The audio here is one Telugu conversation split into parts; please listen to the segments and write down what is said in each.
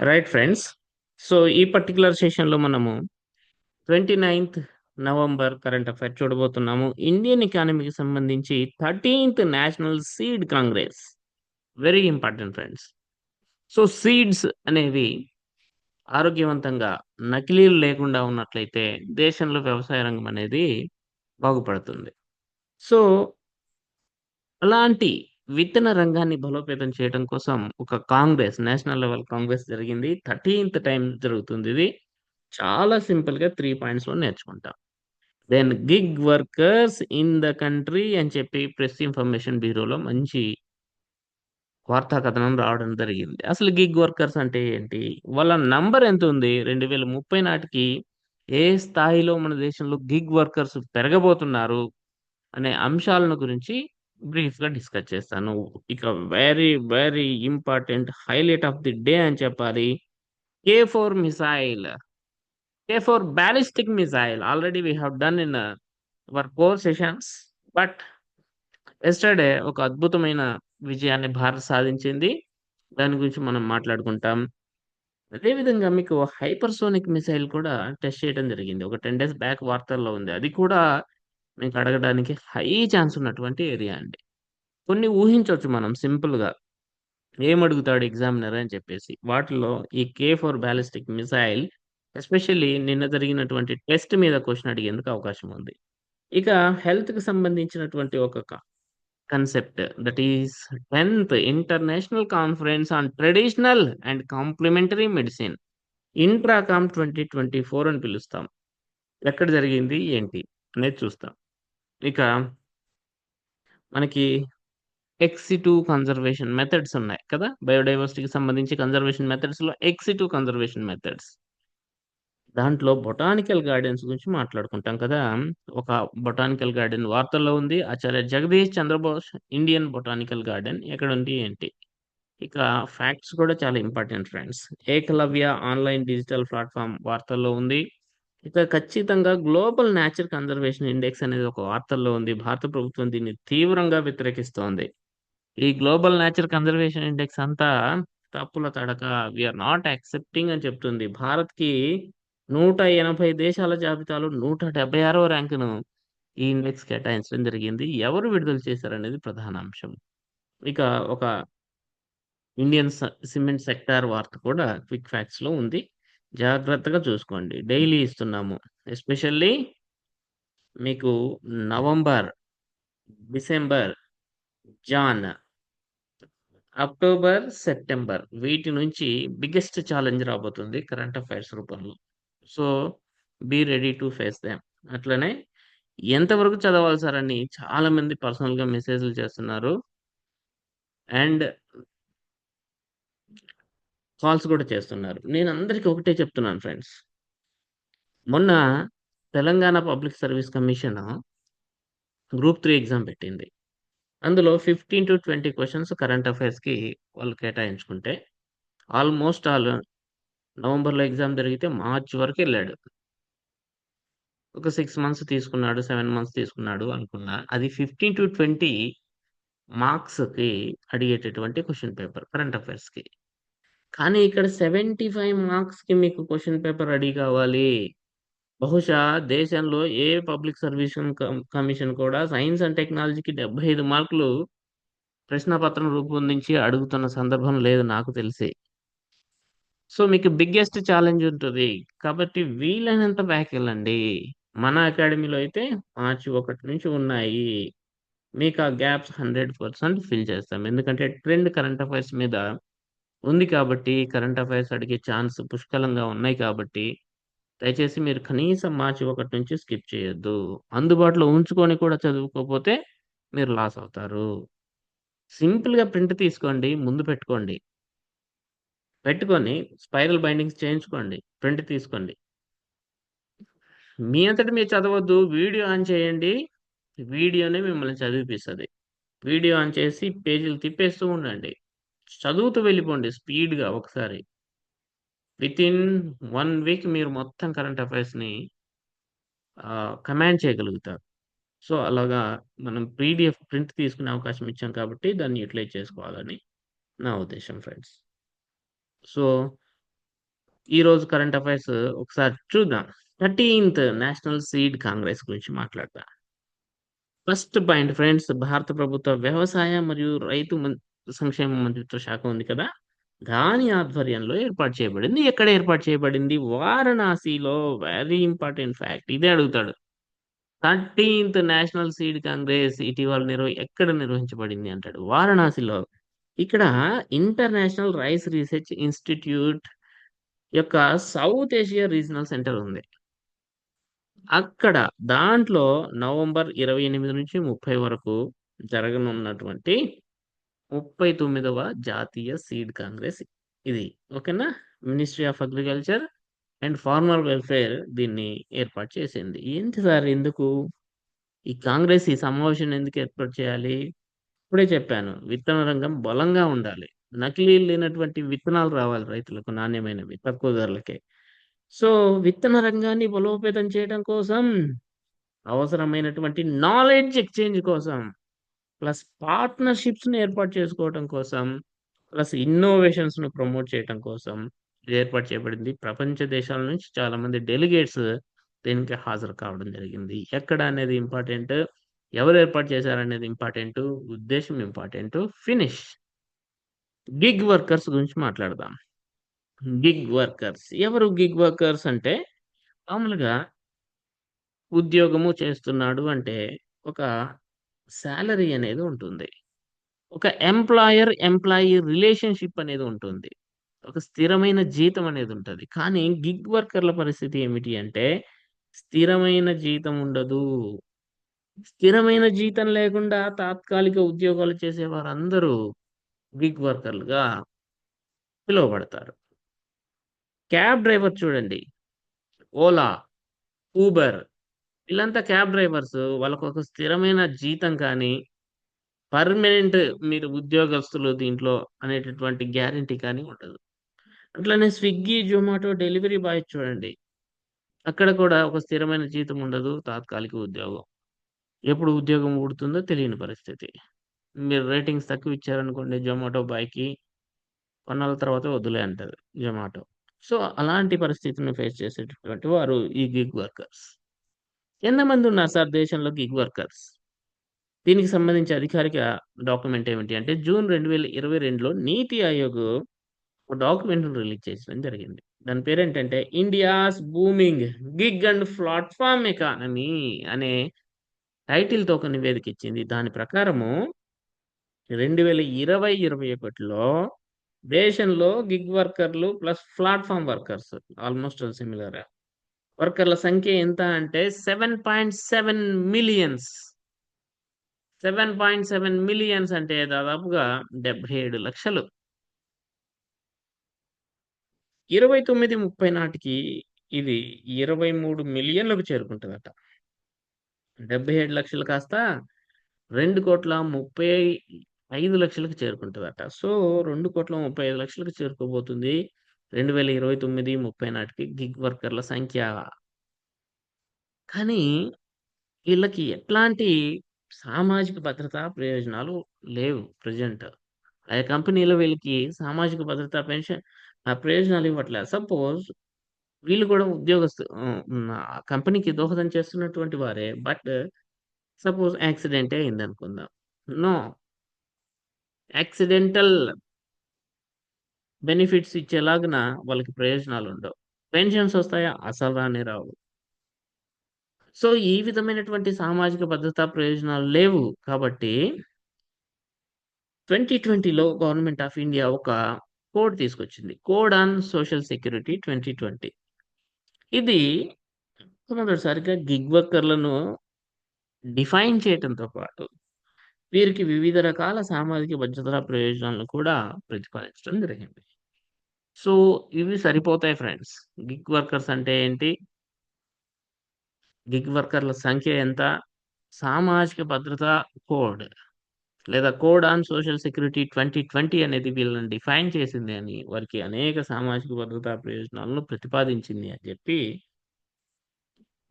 Right friends. సో, ఈ పర్టిక్యులర్ సెషన్‌లో మనము 29థ్ నవంబర్ కరెంట్ అఫైర్ చూడబోతున్నాము. ఇండియన్ ఎకానమీకి సంబంధించి 13థ్ national seed congress. Very important friends. So, seeds అనేవి ఆరోగ్యవంతంగా నకిలీలు లేకుండా ఉన్నట్లయితే దేశంలో వ్యవసాయ రంగం అనేది బాగుపడుతుంది. సో అలాంటి విత్తన రంగాన్ని బలోపేతం చేయడం కోసం ఒక కాంగ్రెస్ నేషనల్ లెవెల్ కాంగ్రెస్ జరిగింది. థర్టీన్త్ టైం జరుగుతుంది ఇది చాలా సింపుల్‌గా 3 పాయింట్స్‌లో నేర్చుకుంటాం. Then gig workers in the country అని చెప్పి ప్రెస్ ఇన్ఫర్మేషన్ బ్యూరోలో మంచి వార్తా కథనం రావడం జరిగింది. అసలు గిగ్ వర్కర్స్ అంటే ఏంటి? వాళ్ళ నంబర్ ఎంతుంది? 2030 నాటికి ఏ స్థాయిలో మన దేశంలో గిగ్ వర్కర్స్ పెరగబోతున్నారు? అనే అంశాలను గురించి బ్రీఫ్‌గా డిస్కస్ చేస్తాను. ఇక very, very important highlight of the day అని చెప్పాలి. K four missile. కే-4 ballistic missile. Already we have done in our core sessions. But yesterday ఒక అద్భుతమైన విజయాన్ని భారత్ సాధించింది. దాని గురించి మనం మాట్లాడుకుంటాం. అదే విధంగా మీకు హైపర్సోనిక్ మిసైల్ కూడా టెస్ట్ చేయడం జరిగింది. ఒక 10 డేస్ బ్యాక్ వార్తల్లో ఉంది. అది కూడా మీకు అడగడానికి హై ఛాన్స్ ఉన్నటువంటి ఏరియా అండి. కొన్ని ఊహించవచ్చు మనం సింపుల్‌గా. ఏమడుగుతాడు ఎగ్జామినర్ అని చెప్పేసి. వాటిలో ఈ కే-4 బాలిస్టిక్ మిసైల్ ఎస్పెషల్లీ నిన్న జరిగినటువంటి టెస్ట్ మీద క్వశ్చన్ అడిగేందుకు అవకాశం ఉంది. ఇక హెల్త్‌కి సంబంధించినటువంటి ఒక కన్సెప్ట్ దట్ ఈస్ 10థ్ international conference on traditional and complementary medicine. Intracom 2024 అని పిలుస్తాం. ఎక్కడ జరిగింది? ఏంటి? అనేది చూస్తాం. ఇక మనకి ఎక్స్-2 కన్జర్వేషన్ మెథడ్స్ ఉన్నాయి కదా! బయోడైవర్సిటీకి సంబంధించి కన్జర్వేషన్ మెథడ్స్‌లో ఎక్సిటు కన్జర్వేషన్ మెథడ్స్. దాంట్లో బొటానికల్ గార్డెన్స్ గురించి మాట్లాడుకుంటాం కదా! ఒక బొటానికల్ గార్డెన్ వార్తల్లో ఉంది. Acharya Jagadish Chandra Bose Indian botanical garden ఎక్కడ ఉంది ఏంటి? ఇక ఫ్యాక్ట్స్ కూడా చాలా important friends. Eklavya online digital platform వార్తల్లో ఉంది. ఇక ఖచ్చితంగా గ్లోబల్ నేచర్ కన్జర్వేషన్ ఇండెక్స్ అనేది ఒక వార్తల్లో ఉంది. భారత ప్రభుత్వం దీన్ని తీవ్రంగా వ్యతిరేకిస్తోంది. ఈ గ్లోబల్ నేచర్ కన్జర్వేషన్ ఇండెక్స్ అంతా తప్పుల తడక. వి ఆర్ నాట్ యాక్సెప్టింగ్ అని చెప్తుంది. భారత్‌కి 180 దేశాల జాబితాలో 176వ ర్యాంకును ఈ ఇండెక్స్ కేటాయించడం జరిగింది. ఎవరు విడుదల చేశారనేది ప్రధాన అంశం. ఇక ఒక ఇండియన్ సిమెంట్ సెక్టార్ వార్త కూడా క్విక్ ఫ్యాక్ట్స్‌లో ఉంది. జాగ్రత్తగా చూసుకోండి. డైలీ ఇస్తున్నాము. ఎస్పెషల్లీ మీకు November, December, Jan, October, September వీటి నుంచి బిగ్గెస్ట్ ఛాలెంజ్ రాబోతుంది కరెంట్ అఫైర్స్ రూపంలో. So, be ready to face them అట్లనే ఎంతవరకు చదవాలి సార్ అని చాలామంది పర్సనల్‌గా మెసేజ్‌లు చేస్తున్నారు. అండ్ కాల్స్ కూడా చేస్తున్నారు. నేను అందరికీ ఒకటే చెప్తున్నాను ఫ్రెండ్స్. మొన్న Telangana public service commission group three exam పెట్టింది. అందులో fifteen to twenty questions current అఫైర్స్‌కి వాళ్ళు కేటాయించుకుంటే ఆల్‌మోస్ట్ ఆల్ నవంబర్‌లో ఎగ్జామ్ జరిగితే మార్చ్ వెళ్ళాడు ఒక సిక్స్ మంత్స్ తీసుకున్నాడు. సెవెన్ మంత్స్ తీసుకున్నాడు అనుకున్నా. అది 15-20 మార్క్స్‌కి అడిగేటటువంటి క్వశ్చన్ పేపర్ కరెంట్ అఫైర్స్‌కి. కానీ ఇక్కడ 75 మార్క్స్‌కి మీకు క్వశ్చన్ పేపర్ రెడీ కావాలి. బహుశా దేశంలో ఏ పబ్లిక్ సర్వీషన్ కమిషన్ కూడా సైన్స్ అండ్ టెక్నాలజీకి 75 మార్కులు ప్రశ్నపత్రం రూపొందించి అడుగుతున్న సందర్భం లేదు నాకు తెలిసి. సో, మీకు బిగ్గెస్ట్ ఛాలెంజ్ ఉంటుంది కాబట్టి వీలైనంత బ్యాక్ వెళ్ళండి మన అకాడమీలో అయితే మార్చి ఒకటి నుంచి ఉన్నాయి. మీకు ఆ గ్యాప్స్ 100% ఫిల్ చేస్తాం. ఎందుకంటే ట్రెండ్ కరెంట్ అఫైర్స్ మీద ఉంది కాబట్టి కరెంట్ అఫైర్స్ అడిగే ఛాన్స్ పుష్కలంగా ఉన్నాయి కాబట్టి దయచేసి మీరు కనీసం మార్చి ఒకటి నుంచి స్కిప్ చేయొద్దు. అందుబాటులో ఉంచుకొని కూడా చదువుకోకపోతే మీరు లాస్ అవుతారు. సింపుల్‌గా ప్రింట్ తీసుకోండి. ముందు పెట్టుకోండి. పెట్టుకొని స్పైరల్ బైండింగ్స్ చేయించుకోండి. ప్రింట్ తీసుకోండి. మీ అంతటి మీరు చదవద్దు వీడియో ఆన్ చేయండి. వీడియోనే మిమ్మల్ని చదివిపిస్తుంది వీడియో ఆన్ చేసి పేజీలు తిప్పేస్తూ ఉండండి. చదువుతూ వెళ్ళిపోండి స్పీడ్‌గా ఒకసారి. వితిన్ వన్ వీక్ మీరు మొత్తం కరెంట్ అఫైర్స్‌ని కమాండ్ చేయగలుగుతారు. సో, అలాగా మనం పీడీఎఫ్ ప్రింట్ తీసుకునే అవకాశం ఇచ్చాం కాబట్టి దాన్ని యూటిలైజ్ చేసుకోవాలని నా ఉద్దేశం ఫ్రెండ్స్. సో, ఈరోజు కరెంట్ అఫైర్స్ ఒకసారి చూద్దాం. 13థ్ నేషనల్ సీడ్ కాంగ్రెస్ గురించి మాట్లాడదాం. ఫస్ట్ పాయింట్ ఫ్రెండ్స్ భారత ప్రభుత్వ వ్యవసాయ మరియు రైతు సంక్షేమ మంత్రిత్వ శాఖ ఉంది కదా! దాని ఆధ్వర్యంలో ఏర్పాటు చేయబడింది. ఎక్కడ ఏర్పాటు చేయబడింది? వారణాసిలో. Very important fact. ఇదే అడుగుతాడు. 13థ్ నేషనల్ సీడ్ కాంగ్రెస్ ఇటీవల నిర్వ ఎక్కడ నిర్వహించబడింది అంటాడు. వారణాసిలో. ఇక్కడ ఇంటర్నేషనల్ రైస్ రీసెర్చ్ ఇన్‌స్టిట్యూట్ యొక్క సౌత్ ఏషియా రీజనల్ సెంటర్ ఉంది. అక్కడ దాంట్లో నవంబర్ 28-30 వరకు జరగనున్నటువంటి 39వ జాతీయ సీడ్ కాంగ్రెస్ ఇది. ఓకేనా? Ministry of agriculture and farmer welfare దీన్ని ఏర్పాటు చేసింది. ఏంటి సార్ ఎందుకు? ఈ కాంగ్రెస్ ఈ సమావేశం ఎందుకు ఏర్పాటు చేయాలి? ఇప్పుడే చెప్పాను. విత్తన రంగం బలంగా ఉండాలి. నకిలీలు లేనటువంటి విత్తనాలు రావాలి రైతులకు నాణ్యమైనవి తక్కువ ధరలకే. సో, విత్తన రంగాన్ని బలోపేతం చేయడం కోసం అవసరమైనటువంటి నాలెడ్జ్ ఎక్స్‌చేంజ్ కోసం, ప్లస్ పార్ట్నర్‌షిప్స్‌ని ఏర్పాటు చేసుకోవటం కోసం, ప్లస్ ఇన్నోవేషన్స్‌ను ప్రమోట్ చేయటం కోసం ఇది ఏర్పాటు చేయబడింది. ప్రపంచ దేశాల నుంచి చాలామంది డెలిగేట్స్ దీనికి హాజరు కావడం జరిగింది. ఎక్కడ అనేది ఇంపార్టెంట్. ఎవరు ఏర్పాటు చేశారనేది ఇంపార్టెంట్ ఉద్దేశం ఇంపార్టెంట్ ఫినిష్. గిగ్ వర్కర్స్ గురించి మాట్లాడదాం. Gig workers. ఎవరు గిగ్ వర్కర్స్ అంటే మామూలుగా ఉద్యోగము చేస్తున్నాడు అంటే ఒక శాలరీ అనేది ఉంటుంది. ఒక ఎంప్లాయర్, ఎంప్లాయీ రిలేషన్‌షిప్ అనేది ఉంటుంది. ఒక స్థిరమైన జీతం అనేది ఉంటుంది కానీ గిగ్ వర్కర్‌ల పరిస్థితి ఏమిటి అంటే స్థిరమైన జీతం ఉండదు. స్థిరమైన జీతం లేకుండా తాత్కాలిక ఉద్యోగాలు చేసే వారందరూ గిగ్ వర్కర్‌లుగా పిలువబడతారు. క్యాబ్ డ్రైవర్ చూడండి. ఓలా, ఊబర్ వీళ్ళంతా క్యాబ్ డ్రైవర్స్. వాళ్ళకు ఒక స్థిరమైన జీతం కానీ, పర్మనెంట్ మీరు ఉద్యోగస్తులు దీంట్లో అనేటటువంటి గ్యారంటీ కానీ ఉండదు. అట్లనే స్విగ్గీ, జొమాటో డెలివరీ బాయ్ చూడండి. అక్కడ కూడా ఒక స్థిరమైన జీతం ఉండదు. తాత్కాలిక ఉద్యోగం. ఎప్పుడు ఉద్యోగం ఊడుతుందో తెలియని పరిస్థితి. మీరు రేటింగ్స్ తక్కువ ఇచ్చారనుకోండి జొమాటో బాయ్‌కి కొన్నాళ్ళ తర్వాత వదిలే అంటది జొమాటో. సో, అలాంటి పరిస్థితిని ఫేస్ చేసేటటువంటి వారు ఈ గిగ్ వర్కర్స్. ఎంతమంది ఉన్నారు సార్ దేశంలో గిగ్ వర్కర్స్? దీనికి సంబంధించి అధికారిక డాక్యుమెంట్ ఏమిటి అంటే జూన్ 2022లో నీతి ఆయోగ్ ఒక డాక్యుమెంట్‌ని రిలీజ్ చేసడం జరిగింది. దాని పేరేంటంటే India's booming gig and platform economy అనే టైటిల్‌తో ఒక నివేదిక ఇచ్చింది. దాని ప్రకారము 2020, 21లో దేశంలో గిగ్ వర్కర్‌లు plus platform workers almost similar వర్కర్ల సంఖ్య ఎంత అంటే seven point seven millions. Seven point seven millions అంటే దాదాపుగా డెబ్బై ఏడు లక్షలు. ఇరవై తొమ్మిది ముప్పై నాటికి ఇది ఇరవై మూడు మిలియన్లకు చేరుకుంటుందట. డెబ్బై ఏడు లక్షలు కాస్త రెండు కోట్ల ముప్పై ఐదు లక్షలకు చేరుకుంటుందట. సో రెండు కోట్ల ముప్పై ఐదు లక్షలకు చేరుకోబోతుంది. 2029, 30 నాటికి గిగ్ వర్కర్‌ల సంఖ్య. కానీ వీళ్ళకి ఎట్లాంటి సామాజిక భద్రతా ప్రయోజనాలు లేవు ప్రెజెంట్. అదే కంపెనీలో వీళ్ళకి సామాజిక భద్రత, పెన్షన్ ఆ ప్రయోజనాలు ఇవ్వట్లేదు సపోజ్ వీళ్ళు కూడా ఉద్యోగస్తు కంపెనీకి దోహదం చేస్తున్నటువంటి వారే. బట్ సపోజ్ యాక్సిడెంటే అయింది అనుకుందాం నో. యాక్సిడెంటల్ బెనిఫిట్స్ ఇచ్చేలాగిన వాళ్ళకి ప్రయోజనాలు ఉండవు పెన్షన్స్ వస్తాయా? అసలు రాని రావు. సో, ఈ విధమైనటువంటి సామాజిక భద్రతా ప్రయోజనాలు లేవు. కాబట్టి 2020లో గవర్నమెంట్ ఆఫ్ ఇండియా ఒక కోడ్ తీసుకొచ్చింది. Code on social security 2020. ఇది మొట్టమొదటిసారిగా గిగ్ వర్కర్‌లను డిఫైన్ చేయటంతో పాటు వీరికి వివిధ రకాల సామాజిక భద్రతా ప్రయోజనాలను కూడా ప్రతిపాదించడం జరిగింది. సో, ఇవి సరిపోతాయి ఫ్రెండ్స్. గిగ్ వర్కర్స్ అంటే ఏంటి? గిగ్ వర్కర్‌ల సంఖ్య ఎంత? సామాజిక భద్రతా కోడ్ లేదా కోడ్ ఆన్ సోషల్ సెక్యూరిటీ 2020 అనేది వీళ్ళని డిఫైన్ చేసింది అని, వారికి అనేక సామాజిక భద్రతా ప్రయోజనాలను ప్రతిపాదించింది అని చెప్పి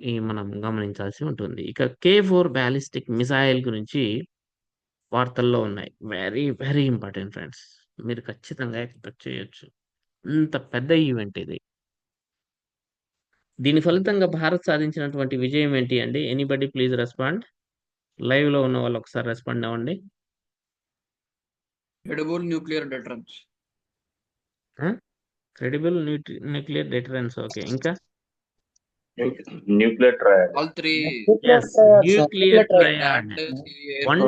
ఈ మనం గమనించాల్సి ఉంటుంది. ఇక కే ఫోర్ బాలిస్టిక్ మిసైల్ గురించి వార్తల్లో ఉన్నాయి. Very, very important friends. మీరు ఖచ్చితంగా ఎక్స్‌పెక్ట్ చేయొచ్చు. అంత పెద్ద ఈవెంట్ ఇది. దీని ఫలితంగా భారత్ సాధించినటువంటి విజయం ఏంటి అండి? ఎనీబడి ప్లీజ్ రెస్పాండ్ లైవ్లో ఉన్న వాళ్ళు ఒకసారి రెస్పాండ్ అవ్వండి. Credible nuclear deterrence. Credible nuclear deterrence okay ఇంకా? Nuclear. Nuclear triad one.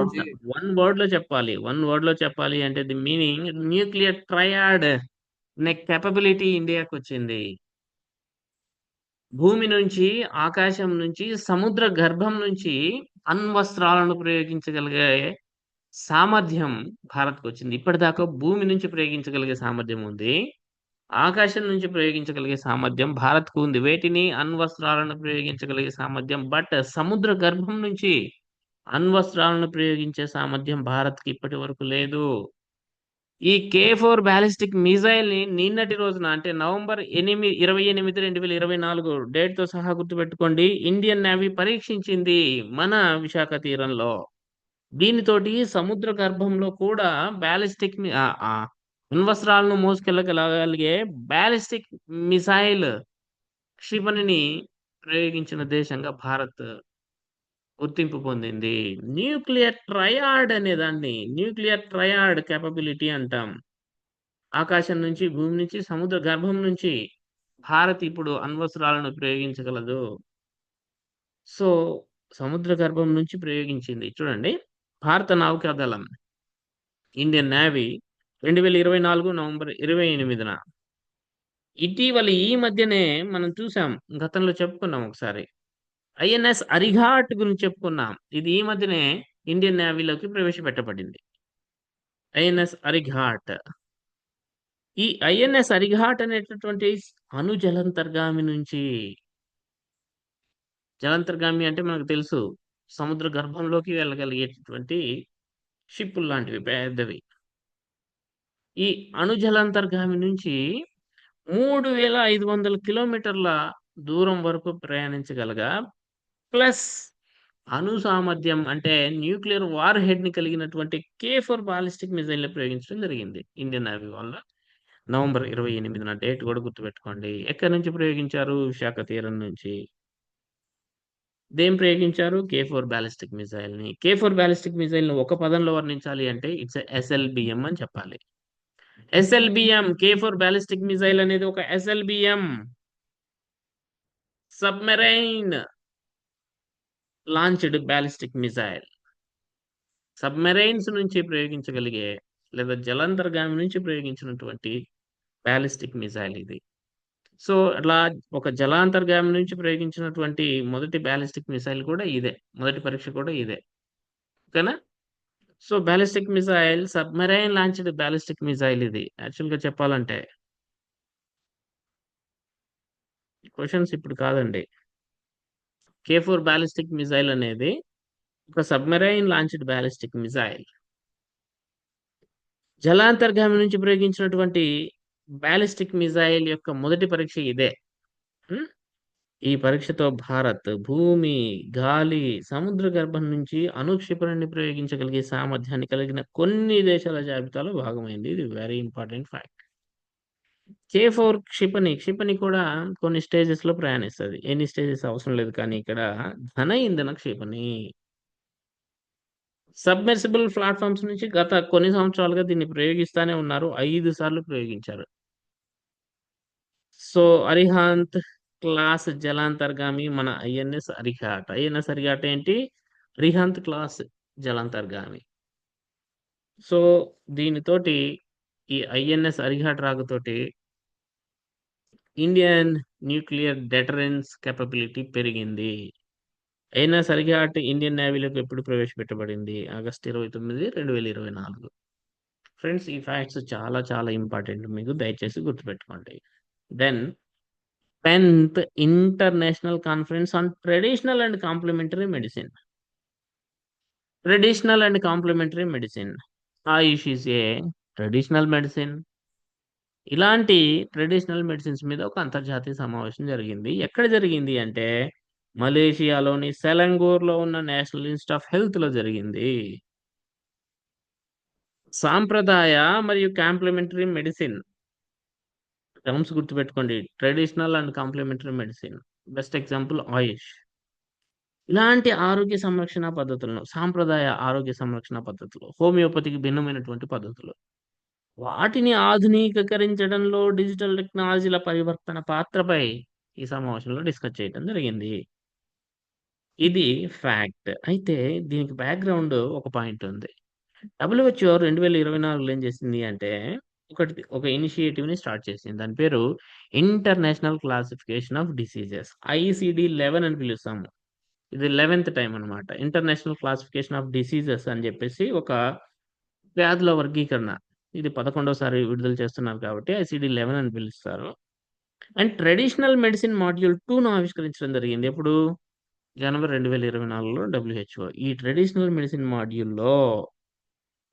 One వర్డ్లో చెప్పాలి. వన్ వర్డ్లో చెప్పాలి అంటే ది మీనింగ్ న్యూక్లియర్ ట్రయాడ్ నెక్ కెపబిలిటీ ఇండియాకు వచ్చింది భూమి నుంచి ఆకాశం నుంచి సముద్ర గర్భం నుంచి అణ్వస్త్రాలను ప్రయోగించగలిగే సామర్థ్యం భారత్కు వచ్చింది ఇప్పటిదాకా భూమి నుంచి ప్రయోగించగలిగే సామర్థ్యం ఉంది. ఆకాశం నుంచి ప్రయోగించగలిగే సామర్థ్యం భారత్కు ఉంది వేటిని అణ్వస్త్రాలను ప్రయోగించగలిగే సామర్థ్యం బట్ సముద్ర గర్భం నుంచి అణ్వస్త్రాలను ప్రయోగించే సామర్థ్యం భారత్కి ఇప్పటి వరకు లేదు. ఈ కే ఫోర్ బ్యాలిస్టిక్ మిజైల్ని నిన్నటి రోజున అంటే నవంబర్ ఎనిమిది ఇరవై ఎనిమిది రెండు వేల ఇరవై నాలుగు డేట్తో సహా గుర్తుపెట్టుకోండి. ఇండియన్ నేవీ పరీక్షించింది మన విశాఖ తీరంలో. దీనితోటి సముద్ర గర్భంలో కూడా బ్యాలిస్టిక్ అణ్వస్త్రాలను మోసుకెళ్ళగలిగే బ్యాలిస్టిక్ మిసైల్ క్షిపణిని ప్రయోగించిన దేశంగా భారత్ గుర్తింపు పొందింది. న్యూక్లియర్ ట్రయాడ్ అనే దాన్ని న్యూక్లియర్ ట్రయాడ్ కేపబిలిటీ అంటాం. ఆకాశం నుంచి భూమి నుంచి సముద్ర గర్భం నుంచి భారత్ ఇప్పుడు అణ్వస్త్రాలను ప్రయోగించగలదు. సో సముద్ర గర్భం నుంచి ప్రయోగించింది. చూడండి భారత నౌకాదళం ఇండియన్ నేవీ రెండు వేల ఇరవై నాలుగు నవంబర్ ఇరవై ఎనిమిదిన. ఇటీవల ఈ మధ్యనే మనం చూసాం గతంలో చెప్పుకున్నాం ఒకసారి. ఐఎన్ఎస్ అరిఘాట్ గురించి చెప్పుకున్నాం. ఇది ఈ మధ్యనే ఇండియన్ నేవీలోకి ప్రవేశపెట్టబడింది. ఐఎన్ఎస్ అరిఘాట్. ఈ ఐఎన్ఎస్ అరిఘాట్ అనేటటువంటి అణు జలంతర్గామి నుంచి జలంతర్గామి అంటే మనకు తెలుసు సముద్ర గర్భంలోకి వెళ్ళగలిగేటటువంటి షిప్పులు లాంటివి పెద్దవి. ఈ అణుజలంతర్గామి నుంచి మూడు వేల ఐదు వందల కిలోమీటర్ల దూరం వరకు ప్రయాణించగలగా ప్లస్ అణు సామర్థ్యం అంటే న్యూక్లియర్ వార్ హెడ్ని కలిగినటువంటి కే ఫోర్ బాలిస్టిక్ మిజైల్ ప్రయోగించడం జరిగింది. ఇండియన్ నేవీ వల్ల నవంబర్ ఇరవై ఎనిమిదిన డేట్ కూడా గుర్తుపెట్టుకోండి. ఎక్కడి నుంచి ప్రయోగించారు? విశాఖ తీరం నుంచి. దేం ప్రయోగించారు? కే ఫోర్ బ్యాలిస్టిక్ మిజైల్ని కే ఫోర్ బ్యాలిస్టిక్ మిజైల్ని ఒక పదంలో వర్ణించాలి అంటే ఇట్స్ ఎస్ఎల్బిఎం అని చెప్పాలి. SLBM K four ballistic missile అనేది ఒక SLBM. Submarine. Launched ballistic missile submarines నుంచి ప్రయోగించగలిగే లేదా జలాంతర్గామి నుంచి ప్రయోగించినటువంటి బ్యాలిస్టిక్ మిసైల్ ఇది. సో అట్లా ఒక జలాంతర్గామి నుంచి ప్రయోగించినటువంటి మొదటి బ్యాలిస్టిక్ మిసైల్ కూడా ఇదే. మొదటి పరీక్ష కూడా ఇదే. ఓకేనా? So ballistic missile submarine launched ballistic missile ఇది. యాక్చువల్గా చెప్పాలంటే. క్వశ్చన్స్ ఇప్పుడు కాదండి. కే ఫోర్ బ్యాలిస్టిక్ మిసైల్ అనేది ఒక సబ్మెరైన్ లాంచ్డ్ బ్యాలిస్టిక్ మిసైల్ జలాంతర్గామి నుంచి ప్రయోగించినటువంటి బ్యాలిస్టిక్ మిసైల్ యొక్క మొదటి పరీక్ష ఇదే. Hmm? ఈ పరీక్షతో భారత్ భూమి గాలి సముద్ర గర్భం నుంచి అనుక్షిపణిని ప్రయోగించగలిగే సామర్థ్యాన్ని కలిగిన కొన్ని దేశాల జాబితాలో భాగమైంది. ఇది very important fact K four క్షిపణి క్షిపణి కూడా కొన్ని స్టేజెస్లో ప్రయాణిస్తుంది. ఎన్ని స్టేజెస్ అవసరం లేదు కానీ ఇక్కడ ఘన ఇంధన క్షిపణి. సబ్మెర్సిబుల్ ప్లాట్ఫామ్స్ నుంచి గత కొన్ని సంవత్సరాలుగా దీన్ని ప్రయోగిస్తానే ఉన్నారు. ఐదు సార్లు ప్రయోగించారు. సో అరిహాంత్ క్లాస్ జలాంతర్గామి మన ఐఎన్ఎస్ అరిహాట్. ఐఎన్ఎస్ అరిహాట్ ఏంటి? అరిహాంత్ క్లాస్ జలాంతర్గామి. సో దీనితోటి ఈ ఐఎన్ఎస్ అరిఘాట్ రాకతోటి ఇండియన్ న్యూక్లియర్ డెటరెన్స్ కెపబిలిటీ పెరిగింది. ఐఎన్ఎస్ అరిఘాట్ ఇండియన్ నేవీలోకి ఎప్పుడు ప్రవేశపెట్టబడింది? ఆగస్ట్ ఇరవై తొమ్మిది రెండు వేల ఇరవై నాలుగు. ఫ్రెండ్స్ ఈ ఫ్యాక్ట్స్ చాలా చాలా ఇంపార్టెంట్ మీకు దయచేసి గుర్తుపెట్టుకోండి. Then tenth international conference on traditional and complementary medicine traditional and complementary medicine Ayush a traditional medicine. ఇలాంటి ట్రెడిషనల్ మెడిసిన్స్ మీద ఒక అంతర్జాతీయ సమావేశం జరిగింది. ఎక్కడ జరిగింది అంటే మలేషియాలోని సెలంగూర్లో ఉన్న నేషనల్ ఇన్స్టిట్యూట్ ఆఫ్ హెల్త్లో జరిగింది. సాంప్రదాయ మరియు కాంప్లిమెంటరీ మెడిసిన్. టర్మ్స్ గుర్తుపెట్టుకోండి. Traditional and complementary medicine. Best example Ayush. ఇలాంటి ఆరోగ్య సంరక్షణ పద్ధతులను, సాంప్రదాయ ఆరోగ్య సంరక్షణ పద్ధతులు, హోమియోపతికి భిన్నమైనటువంటి పద్ధతులు. వాటిని ఆధునికీకరించడంలో డిజిటల్ టెక్నాలజీల పరివర్తన పాత్రపై ఈ సమావేశంలో డిస్కస్ చేయడం జరిగింది. ఇది ఫ్యాక్ట్. అయితే దీనికి బ్యాక్‌గ్రౌండ్ ఒక పాయింట్ ఉంది. డబ్ల్యూహెచ్‌ఓ 2024లో ఏం చేసింది అంటే, ఒకటి ఒక ఇనిషియేటివ్‌ని స్టార్ట్ చేసింది. దాని పేరు international classification of diseases. ICD eleven అని పిలుస్తాము. ఇది లెవెన్త్ టైం అన్నమాట. ఇంటర్నేషనల్ క్లాసిఫికేషన్ ఆఫ్ డిసీజెస్ అని చెప్పేసి ఒక వ్యాధుల వర్గీకరణ. ఇది 11సారి విడుదల చేస్తున్నారు కాబట్టి ఐసీడీ-11 అని పిలుస్తారు. అండ్ ట్రెడిషనల్ మెడిసిన్ మాడ్యూల్ టూను ఆవిష్కరించడం జరిగింది. ఎప్పుడు? జనవరి 2024లో డబ్ల్యూహెచ్‌ఓ. ఈ ట్రెడిషనల్ మెడిసిన్ మాడ్యూల్‌లో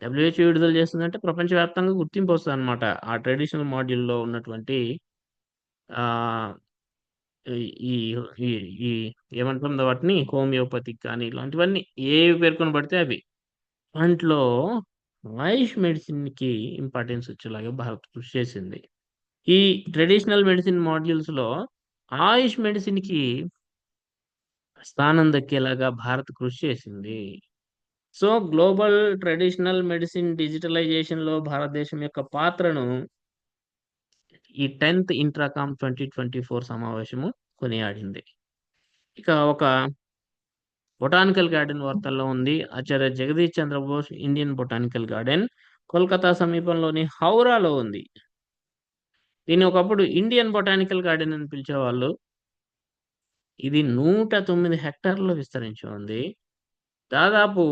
డబ్ల్యూహెచ్‌ఓ విడుదల చేస్తుందంటే ప్రపంచవ్యాప్తంగా గుర్తింపు వస్తుంది అనమాట ఆ ట్రెడిషనల్ మాడ్యూల్‌లో ఉన్నటువంటి ఈ ఈ ఈ ఏమంటాం వాటిని హోమియోపతిక్ కానీ ఇలాంటివన్నీ ఏవి పేర్కొనబడితే అవి. దాంట్లో ఆయుష్ మెడిసిన్‌కి ఇంపార్టెన్స్ వచ్చేలాగా భారత్ కృషి చేసింది. ఈ ట్రెడిషనల్ మెడిసిన్ మాడ్యూల్స్‌లో ఆయుష్ మెడిసిన్‌కి స్థానం దక్కేలాగా భారత్ కృషి చేసింది. సో, గ్లోబల్ ట్రెడిషనల్ మెడిసిన్ డిజిటలైజేషన్‌లో భారతదేశం యొక్క పాత్రను ఈ 10థ్ ఇంట్రాకామ్ 2024 సమావేశము కొనియాడింది. ఇక ఒక బొటానికల్ గార్డెన్ వార్తల్లో ఉంది. Acharya Jagadish Chandra Bose Indian botanical garden Kolkata సమీపంలోని హౌరాలో ఉంది. దీన్ని ఒకప్పుడు ఇండియన్ బొటానికల్ గార్డెన్ అని పిలిచేవాళ్ళు. ఇది 109 హెక్టార్‌లో విస్తరించి ఉంది. దాదాపు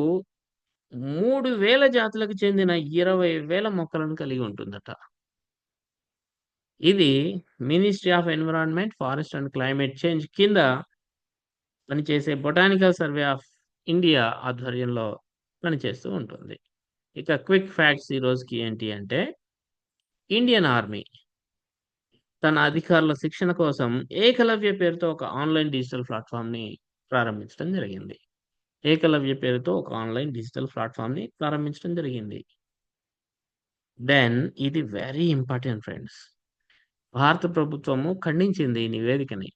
మూడు వేల జాతులకు చెందిన ఇరవై వేల మొక్కలను కలిగి ఉంటుందట. ఇది ministry of environment, forest and climate change కింద పనిచేసే బొటానికల్ సర్వే ఆఫ్ ఇండియా ఆధ్వర్యంలో పనిచేస్తూ ఉంటుంది. ఇక క్విక్ ఫ్యాక్ట్స్ ఈరోజుకి రోజుకి ఏంటి అంటే, ఇండియన్ ఆర్మీ తన అధికారుల శిక్షణ కోసం ఏకలవ్య పేరుతో ఒక ఆన్‌లైన్ డిజిటల్ ప్లాట్ఫామ్ని ప్రారంభించడం జరిగింది. ఏకలవ్య పేరుతో ఒక ఆన్‌లైన్ డిజిటల్ ప్లాట్ఫామ్ని ప్రారంభించడం జరిగింది. దెన్ ఇది వెరీ ఇంపార్టెంట్ ఫ్రెండ్స్. భారత ప్రభుత్వము ఖండించింది ఈ నివేదికని.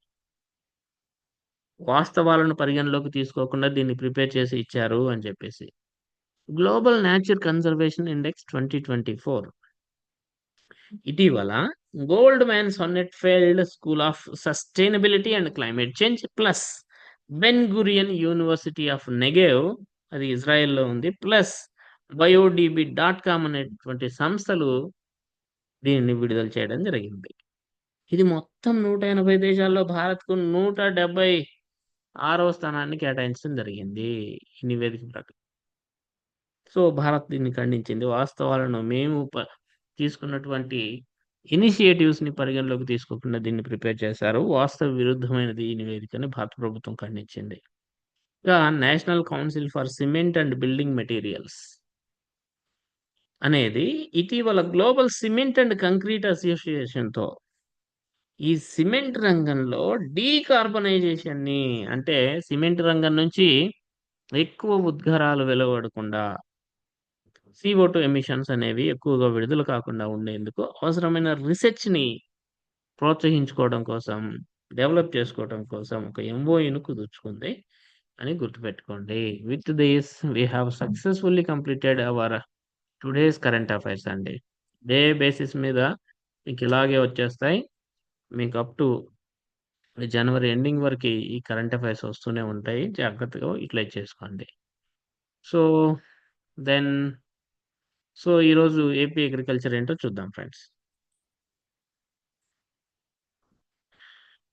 వాస్తవాలను పరిగణలోకి తీసుకోకుండా దీన్ని ప్రిపేర్ చేసి ఇచ్చారు అని చెప్పేసి. గ్లోబల్ నేచర్ కన్జర్వేషన్ ఇండెక్స్ 2024 ఇటీవల Goldman Sonnenfeld school of sustainability and climate change plus Ben Gurion university of Negev అది ఇజ్రాయెల్‌లో ఉంది. ప్లస్ బయోడిబి డాట్ కామ్ అనేటువంటి సంస్థలు దీనిని విడుదల చేయడం జరిగింది. ఇది మొత్తం 180 దేశాల్లో భారత్‌కు ఆరవ స్థానాన్ని కేటాయించడం జరిగింది. ఈ నివేదిక ప్రకారం. సో, భారత్ దీన్ని ఖండించింది. వాస్తవాలను మేము ప తీసుకున్నటువంటి ఇనిషియేటివ్స్‌ని పరిగణలోకి తీసుకోకుండా దీన్ని ప్రిపేర్ చేశారు. వాస్తవ విరుద్ధమైనది ఈ నివేదికని భారత ప్రభుత్వం ఖండించింది. ఇక national council for cement and building materials అనేది ఇటీవల గ్లోబల్ సిమెంట్ అండ్ కంక్రీట్ అసోసియేషన్‌తో ఈ సిమెంట్ రంగంలో డీకార్బనైజేషన్‌ని అంటే సిమెంట్ రంగం నుంచి ఎక్కువ ఉద్గారాలు వెలువడకుండా సీఓ2 ఎమిషన్స్ అనేవి ఎక్కువగా విడుదల కాకుండా ఉండేందుకు అవసరమైన రీసెర్చ్ని ప్రోత్సహించుకోవడం కోసం, డెవలప్ చేసుకోవడం కోసం ఒక ఎంఓయూను కుదుర్చుకుంది అని గుర్తుపెట్టుకోండి. With this we have successfully completed our today's current affairs అండి. డే బేసిస్ మీద మీకు ఇలాగే వచ్చేస్తాయి. మీకు అప్ టు జనవరి ఎండింగ్ వరకు ఈ కరెంట్ అఫైర్స్ వస్తూనే ఉంటాయి. జాగ్రత్తగా యూటిలైజ్ చేసుకోండి. సో, దెన్ సో, ఈరోజు ఏపీ అగ్రికల్చర్ ఏంటో చూద్దాం ఫ్రెండ్స్.